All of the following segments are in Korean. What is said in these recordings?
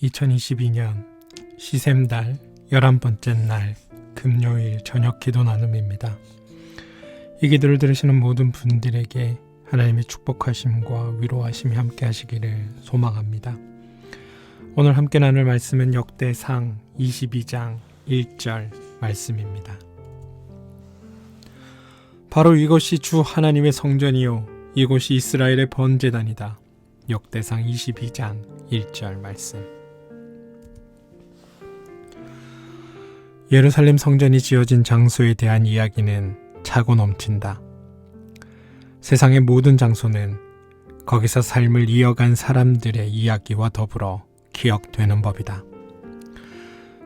2022년 시샘달 11번째 날 금요일 저녁 기도 나눔입니다. 이 기도를 들으시는 모든 분들에게 하나님의 축복하심과 위로하심이 함께 하시기를 소망합니다. 오늘 함께 나눌 말씀은 역대상 22장 1절 말씀입니다. 바로 이것이 주 하나님의 성전이요 이곳이 이스라엘의 번제단이다. 역대상 22장 1절 말씀. 예루살렘 성전이 지어진 장소에 대한 이야기는 차고 넘친다. 세상의 모든 장소는 거기서 삶을 이어간 사람들의 이야기와 더불어 기억되는 법이다.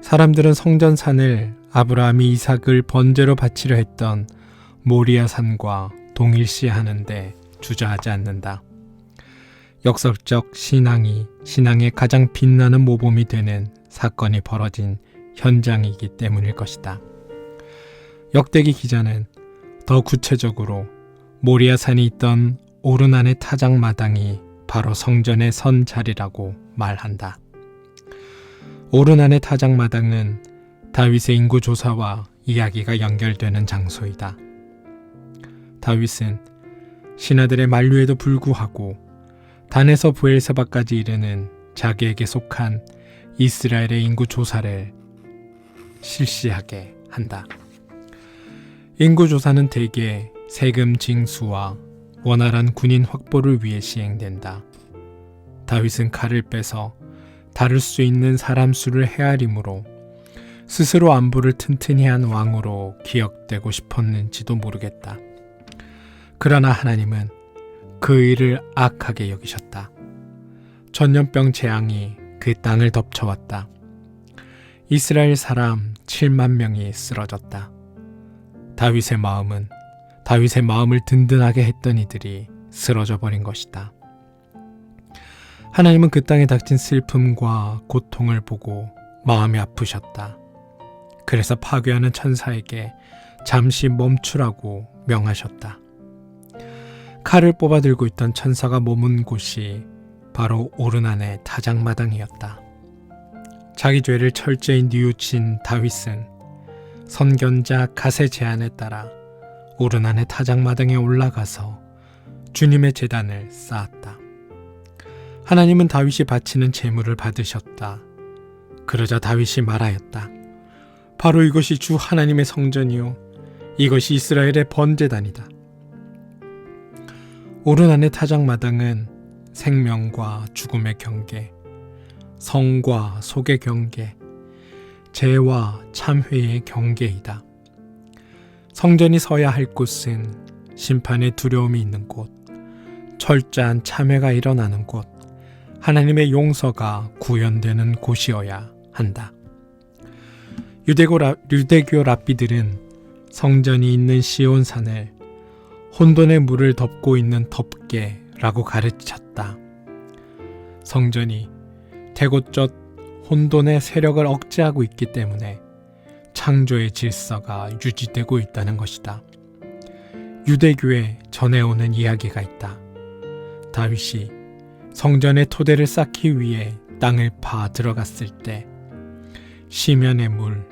사람들은 성전산을 아브라함이 이삭을 번제로 바치려 했던 모리아 산과 동일시하는데 주저하지 않는다. 역설적 신앙이 신앙의 가장 빛나는 모범이 되는 사건이 벌어진 현장이기 때문일 것이다. 역대기 기자는 더 구체적으로 모리아 산이 있던 오르난의 타작 마당이 바로 성전의 선 자리라고 말한다. 오르난의 타작 마당은 다윗의 인구 조사와 이야기가 연결되는 장소이다. 다윗은 신하들의 만류에도 불구하고 단에서 부엘세바까지 이르는 자기에게 속한 이스라엘의 인구 조사를 실시하게 한다. 인구 조사는 대개 세금 징수와 원활한 군인 확보를 위해 시행된다. 다윗은 칼을 빼서 다룰 수 있는 사람 수를 헤아림으로 스스로 안보를 튼튼히 한 왕으로 기억되고 싶었는지도 모르겠다. 그러나 하나님은 그 일을 악하게 여기셨다. 전염병 재앙이 그 땅을 덮쳐왔다. 이스라엘 사람 7만 명이 쓰러졌다. 다윗의 마음은 다윗의 마음을 든든하게 했던 이들이 쓰러져 버린 것이다. 하나님은 그 땅에 닥친 슬픔과 고통을 보고 마음이 아프셨다. 그래서 파괴하는 천사에게 잠시 멈추라고 명하셨다. 칼을 뽑아 들고 있던 천사가 머문 곳이 바로 오르난의 타작마당이었다. 자기 죄를 철저히 뉘우친 다윗은 선견자 갓의 제안에 따라 오르난의 타작마당에 올라가서 주님의 재단을 쌓았다. 하나님은 다윗이 바치는 제물을 받으셨다. 그러자 다윗이 말하였다. 바로 이것이 주 하나님의 성전이요. 이것이 이스라엘의 번제단이다. 오르난의 타작마당은 생명과 죽음의 경계, 성과 속의 경계, 죄와 참회의 경계이다. 성전이 서야 할 곳은 심판의 두려움이 있는 곳, 철저한 참회가 일어나는 곳, 하나님의 용서가 구현되는 곳이어야 한다. 유대고 라, 유대교 랍비들은 성전이 있는 시온산을 혼돈의 물을 덮고 있는 덮개라고 가르쳤다. 성전이 대곳젓 혼돈의 세력을 억제하고 있기 때문에 창조의 질서가 유지되고 있다는 것이다. 유대교에 전해오는 이야기가 있다. 다윗이 성전의 토대를 쌓기 위해 땅을 파 들어갔을 때 시면의 물,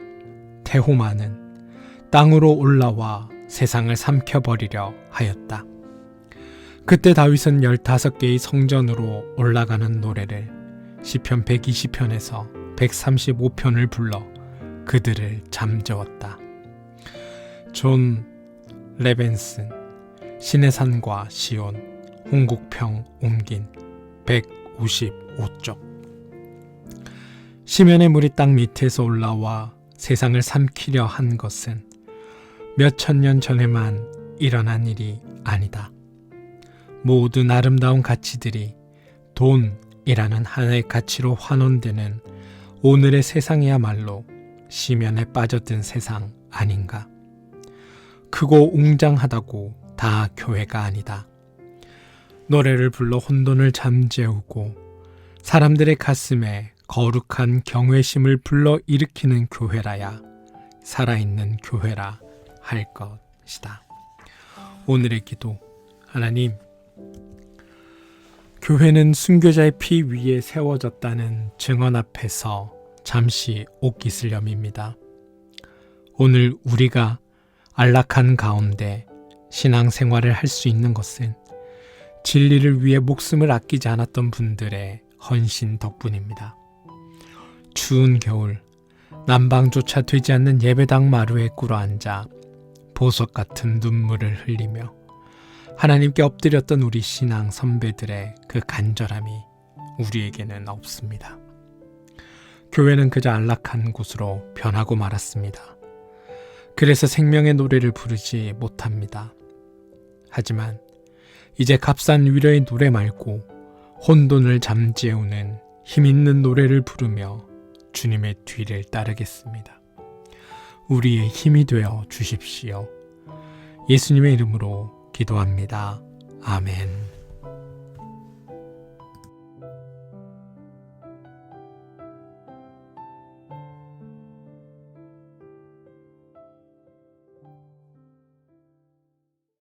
태호마는 땅으로 올라와 세상을 삼켜버리려 하였다. 그때 다윗은 15개의 성전으로 올라가는 노래를 시편 120편에서 135편을 불러 그들을 잠재웠다. 존 레벤슨 신의 산과 시온 홍국평 옮긴 155쪽 시면의 물이 땅 밑에서 올라와 세상을 삼키려 한 것은 몇 천 년 전에만 일어난 일이 아니다. 모든 아름다운 가치들이 돈 이라는 하나의 가치로 환원되는 오늘의 세상이야말로 시면에 빠져든 세상 아닌가. 크고 웅장하다고 다 교회가 아니다. 노래를 불러 혼돈을 잠재우고 사람들의 가슴에 거룩한 경외심을 불러 일으키는 교회라야 살아있는 교회라 할 것이다. 오늘의 기도 하나님 교회는 순교자의 피 위에 세워졌다는 증언 앞에서 잠시 옥기슬렴입니다. 오늘 우리가 안락한 가운데 신앙 생활을 할 수 있는 것은 진리를 위해 목숨을 아끼지 않았던 분들의 헌신 덕분입니다. 추운 겨울 난방조차 되지 않는 예배당 마루에 꿇어 앉아 보석 같은 눈물을 흘리며 하나님께 엎드렸던 우리 신앙 선배들의 그 간절함이 우리에게는 없습니다. 교회는 그저 안락한 곳으로 변하고 말았습니다. 그래서 생명의 노래를 부르지 못합니다. 하지만 이제 값싼 위로의 노래 말고 혼돈을 잠재우는 힘 있는 노래를 부르며 주님의 뒤를 따르겠습니다. 우리의 힘이 되어 주십시오. 예수님의 이름으로 기도합니다. 아멘.